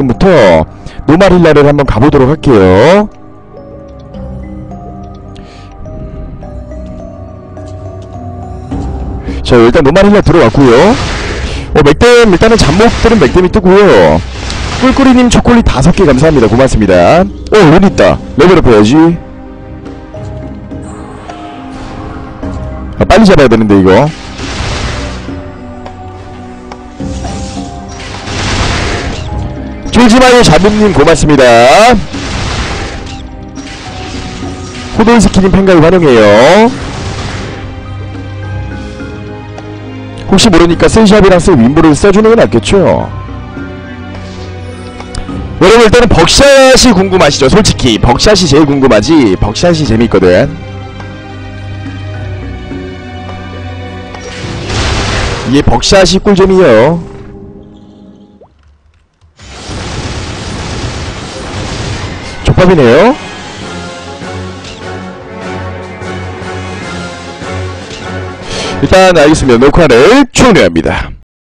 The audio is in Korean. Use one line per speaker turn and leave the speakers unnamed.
지금부터 노말힐라를 한번 가보도록 할게요. 자 일단 노말힐라 들어왔고요. 어 맥댐 일단은 잡목들은 맥댐이 뜨고요. 꿀꿀이님 초콜릿 다섯 개 감사합니다. 고맙습니다. 어 여기 있다. 레벨업 해야지. 아, 빨리 잡아야 되는데 이거. 쫄지마요 자분님 고맙습니다. 호돌 스키님 팬가입 활용해요. 혹시 모르니까 센샵이랑 쓴 윈브를 써주는 게 낫겠죠? 여러분 일단은 벅샷이 궁금하시죠? 솔직히 벅샷이 제일 궁금하지 벅샷이 재밌거든 이게 벅샷이 꿀잼이에요 족밥이네요. 일단 알겠습니다. 녹화를 종료합니다